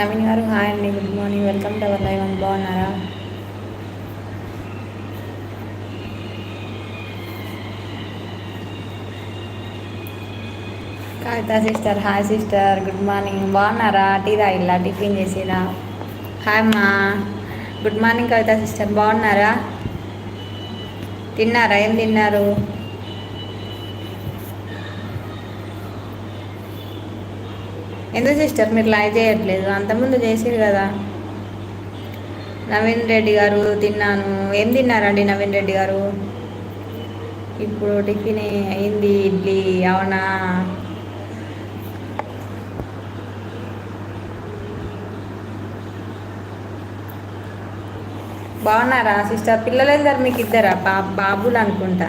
నవీన్ గారు హాయ్ అండి good morning welcome to our live అని బాగున్నారా? Kavitha sister hi sister good morning బాగున్నారా? టీ తాగిల్లా టిఫిన్ చేసిరా హాయ్ అమ్మా గుడ్ మార్నింగ్ కవిత సిస్టర్ బాగున్నారా? తిన్నారా? ఏం తిన్నారు? ఎందుకు సిస్టర్? మీరు లైవ్ చేయట్లేదు. అంతకుముందు చేసారు కదా. నవీన్ రెడ్డి గారు తిన్నాను. ఏం తిన్నారండి నవీన్ రెడ్డి గారు? ఇప్పుడు టిఫిన్ అయింది. ఇడ్లీ అవునా? బాగున్నారా సిస్టర్? పిల్లలు వెళ్తారు మీకు ఇద్దరా? బా బాబులు అనుకుంటా.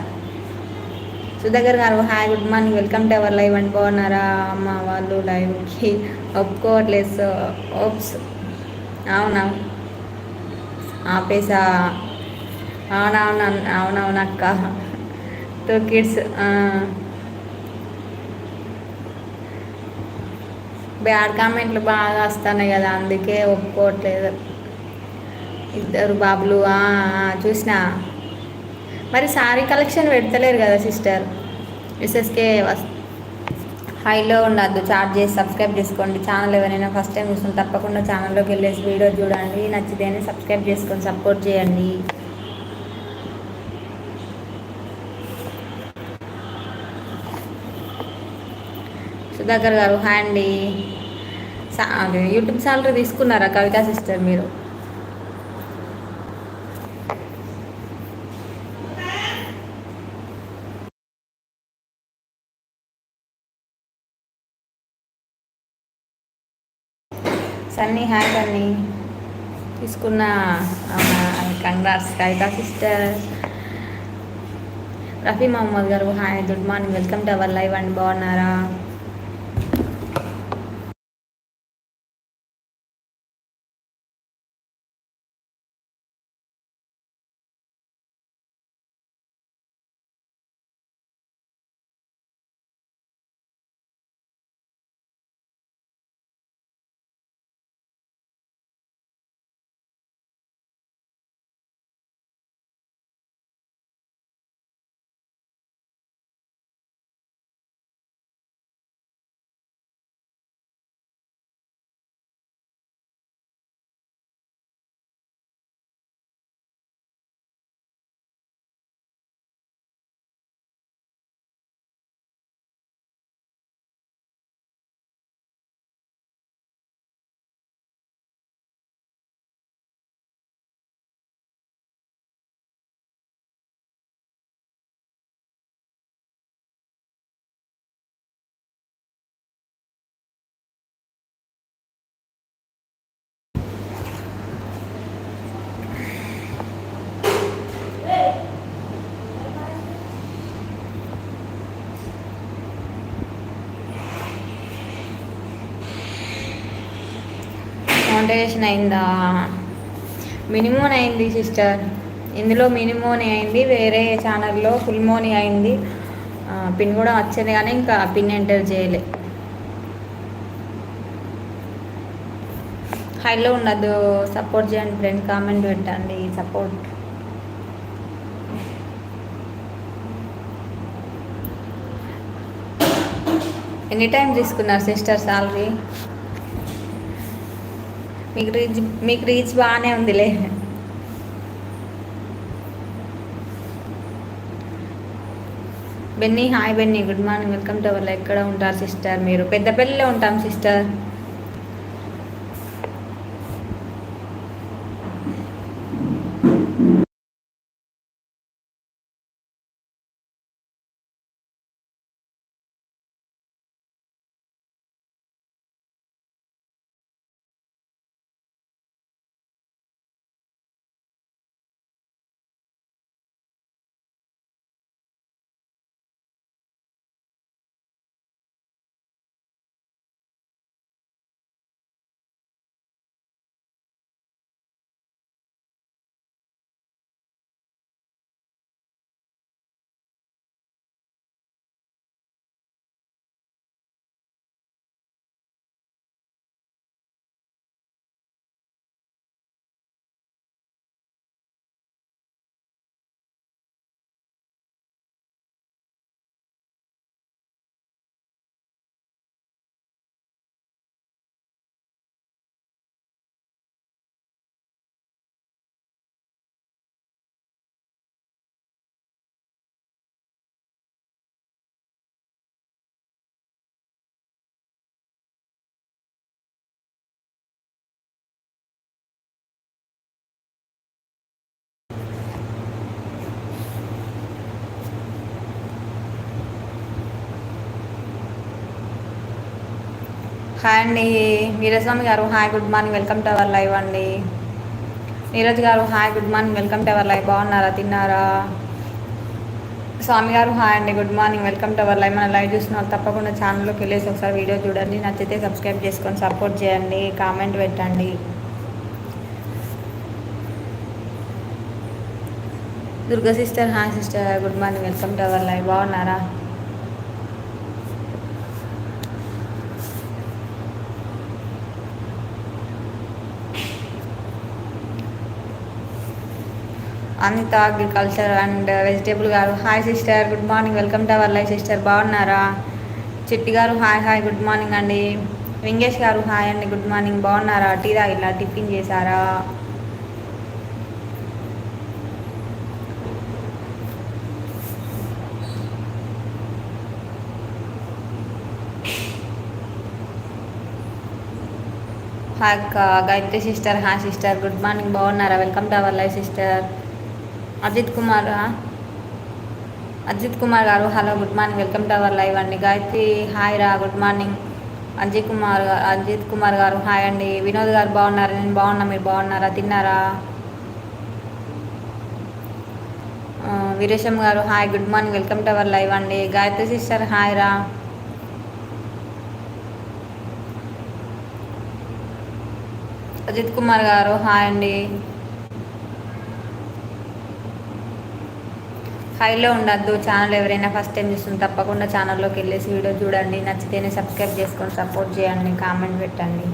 సుధాకర్ గారు hi good morning welcome to our live and. బాగున్నారా? అమ్మ వాళ్ళు లైవ్కి ఒప్పుకోవట్లేదు. సో ఓప్స్ అవునా? ఆపేసా? అవునవును అవునవును అక్క. టూ కిడ్స్ బ్యాడ్ కామెంట్లు బాగా వస్తున్నాయి కదా అందుకే ఒప్పుకోవట్లేదు. ఇద్దరు బాబులు చూసినా? మరి సారీ కలెక్షన్ పెడతలేరు కదా సిస్టర్ ఎస్ఎస్కే హైలో ఉండద్దు చార్జ్ చేసి సబ్స్క్రైబ్ చేసుకోండి. ఛానల్ ఎవరైనా ఫస్ట్ టైం చూస్తుంది తప్పకుండా ఛానల్లోకి వెళ్ళేసి వీడియో చూడండి. నచ్చితేనే సబ్స్క్రైబ్ చేసుకొని సపోర్ట్ చేయండి. సుధాకర్ గారు హాయ్ అండి. యూట్యూబ్ శాలరీ తీసుకున్నారా కవితా సిస్టర్ మీరు? సన్నీ హాయ్ సన్నీ తీసుకున్న కంగ్రాట్స్ కవిత సిస్టర్. రఫీ మహమ్మద్ గారు hi good morning. Welcome to our live and బాగున్నారా? మోనిటైజేషన్ అయిందా? మినిమోన్ అయింది సిస్టర్. ఇందులో మినిమోని అయింది వేరే ఛానల్లో ఫుల్ మోని అయింది పిన్ కూడా వచ్చింది కానీ ఇంకా పిన్ ఎంటర్ చేయలే. హైలో ఉండదు సపోర్ట్ చేయండి ఫ్రెండ్ కామెంట్ పెట్టండి సపోర్ట్. ఎనీ టైం తీసుకున్నారు సిస్టర్ సాలరీ? మీకు రీచ్ మీకు రీచ్ బాగానే ఉందిలే. Benny hi Benny good morning welcome to our ఎక్కడ ఉంటారు సిస్టర్ మీరు? పెద్దపల్లిలో ఉంటాం సిస్టర్. హాయ్ అండి. వీరస్వామి గారు hi good morning welcome to our live అండి. నీరజ్ గారు hi good morning welcome to our live బాగున్నారా? తిన్నారా? స్వామి గారు హాయ్ అండి good morning welcome to our live మన లైవ్ చూసిన తప్పకుండా ఛానల్లోకి వెళ్ళేసి ఒకసారి వీడియో చూడండి. నచ్చితే సబ్స్క్రైబ్ చేసుకొని సపోర్ట్ చేయండి. కామెంట్ పెట్టండి. Durga sister hi sister good morning welcome to our live బాగున్నారా? అనిత అగ్రికల్చర్ అండ్ వెజిటేబుల్ గారు. Hi sister good morning welcome to our life sister బాగున్నారా? చిట్టి గారు హాయ్ హాయ్ గుడ్ మార్నింగ్ అండి. వెంగేష్ గారు హాయ్ అండి. గుడ్ మార్నింగ్ బాగున్నారా? టీ తాగిలా? టిఫిన్ చేశారా? హాయ్ అక్క. Gayathri sister hi sister good morning బాగున్నారా? Welcome to our life sister Ajith Kumar Ajith Kumar గారు hello good morning welcome to our live అండి. గాయత్రి హాయ్ రా గుడ్ మార్నింగ్. అజిత్ కుమార్ అజిత్ కుమార్ గారు హాయ్ అండి. వినోద్ గారు బాగున్నారా? నేను బాగున్నా మీరు బాగున్నారా? తిన్నారా? వీరేశం గారు hi good morning welcome to our live అండి. గాయత్రి సిస్టర్ హాయ్ రా. అజిత్ కుమార్ గారు హాయ్ అండి. హైలో ఉండద్దు. ఛానల్ ఎవరైనా ఫస్ట్ టైం చూస్తుంది తప్పకుండా ఛానల్లోకి వెళ్ళేసి వీడియో చూడండి. నచ్చితేనే సబ్స్క్రైబ్ చేసుకొని సపోర్ట్ చేయండి. కామెంట్ పెట్టండి.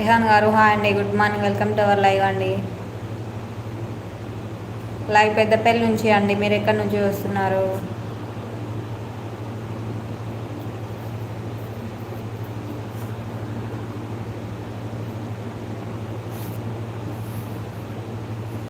రిహాన్ గారు హాయ్ అండి good morning welcome to our live అండి. లైవ్ పెద్దపల్లి నుంచి అండి మీరు ఎక్కడి నుంచి వస్తున్నారు?